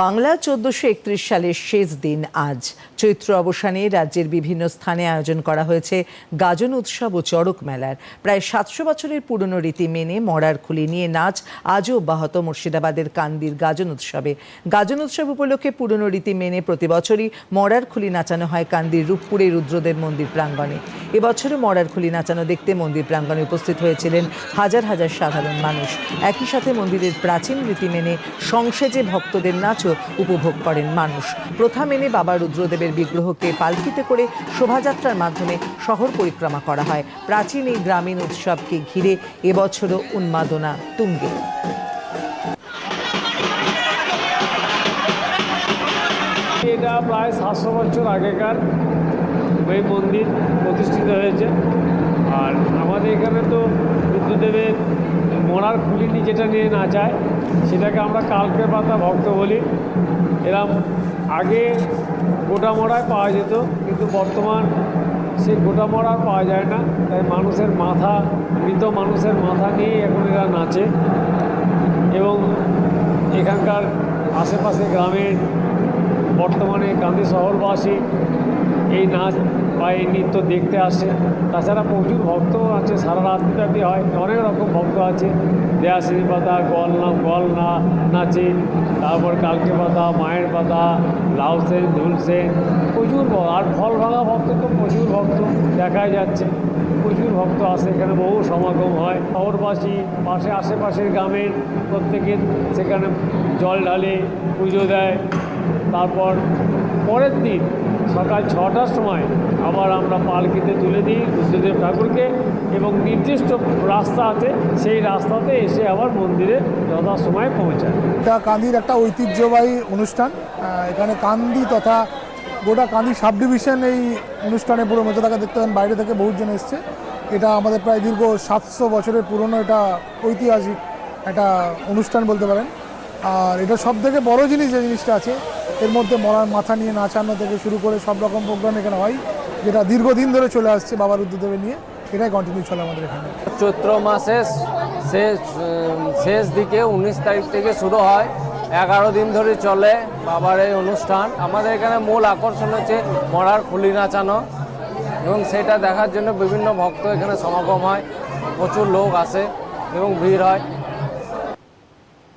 বাংলা চোদ্দশো একত্রিশ সালের শেষ দিন আজ। চৈত্র অবসানে রাজ্যের বিভিন্ন স্থানে আয়োজন করা হয়েছে গাজন উৎসব ও চড়ক মেলার। প্রায় সাতশো বছরের পুরনো রীতি মেনে মরার খুলি নিয়ে নাচ আজও অব্যাহত মুর্শিদাবাদের কান্দির গাজন উৎসবে। গাজন উৎসব উপলক্ষে পুরনো রীতি মেনে প্রতি বছরই মরার খুলি নাচানো হয় কান্দির রূপপুরে রুদ্রদেব মন্দির প্রাঙ্গণে। এবছরও মরার খুলি নাচানো দেখতে মন্দির প্রাঙ্গণে উপস্থিত হয়েছিলেন হাজার হাজার সাধারণ মানুষ। একই সাথে মন্দিরের প্রাচীন রীতি মেনে সংসেজে ভক্তদের নাচও উপভোগ করেন মানুষ। প্রথা মেনে বাবা রুদ্রদেবের বিগ্রহকে পালকিতে করে শোভাযাত্রার মাধ্যমে শহর পরিক্রমা করা হয়। প্রাচীন এই গ্রামীণ উৎসবকে ঘিরে এবছরও উন্মাদনা তুঙ্গে। এটা প্রায় সাতশো বছর আগেকার এই মন্দির। প্রতিষ্ঠিত হয়েছে। আর আমাদের এখানে তো বুদ্ধদেবের মরার খুলিনি যেটা নিয়ে নাচায় সেটাকে আমরা কালকে পাতা ভক্ত বলি। এরম আগে গোটা মরায় পাওয়া যেত, কিন্তু বর্তমান সেই গোটা মরা পাওয়া যায় না। তাই মানুষের মাথা, মৃত মানুষের মাথা নিয়েই এখন এরা নাচে। এবং এখানকার আশেপাশে গ্রামের, বর্তমানে গান্ধী শহরবাসী এই নাচ বা এই নৃত্য দেখতে আসে। তাছাড়া প্রচুর ভক্ত আছে, সারা রাত্রিব্যাপী হয়, অনেক রকম ভক্ত আছে। দেয়াশ্রী পাতা গল না গল না নাচে, তারপর কালকে পাতা, মায়ের পাতা, লাউ সেন, ধুল সেন, প্রচুর আর ফল ভাঙা ভক্ত তো প্রচুর ভক্ত দেখাই যাচ্ছে। প্রচুর ভক্ত আসে, এখানে বহু সমাগম হয়। শহরবাসী, পাশে আশেপাশের গ্রামের প্রত্যেকে সেখানে জল ঢালে, পুজো দেয়। তারপর পরের দিন সকাল ছটার সময় আবার আমরা পালকিতে তুলে দিই বুদ্ধদেব ঠাকুরকে এবং নির্দিষ্ট রাস্তা আছে, সেই রাস্তাতে এসে আবার মন্দিরে যথাসময়ে পৌঁছায়। এটা কান্দির একটা ঐতিহ্যবাহী অনুষ্ঠান। এখানে কান্দি তথা গোটা কান্দি সাব ডিভিশন এই অনুষ্ঠানে পুরো মেতে থাকা দেখতে পাবেন বাইরে থেকে বহুজন এসছে। এটা আমাদের প্রায় দীর্ঘ সাতশো বছরের পুরনো এটা ঐতিহাসিক একটা অনুষ্ঠান বলতে পারেন। আর এটা সব থেকে বড় জিনিস যে জিনিসটা আছে, এর মধ্যে মরার মাথা নিয়ে নাচানো থেকে শুরু করে সব রকম প্রোগ্রাম এখানে হয়, যেটা দীর্ঘদিন ধরে চলে আসছে বাবা রুদ্রদেবের নিয়ে, এটাই কন্টিনিউ চলে আমাদের এখানে। চৈত্র মাসে শেষ শেষ দিকে উনিশ তারিখ থেকে শুরু হয়, এগারো দিন ধরে চলে বাবার এই অনুষ্ঠান। আমাদের এখানে মূল আকর্ষণ হচ্ছে মরার খুলি নাচানো, এবং সেটা দেখার জন্য বিভিন্ন ভক্ত এখানে সমাগম হয়, প্রচুর লোক আসে এবং ভিড় হয়।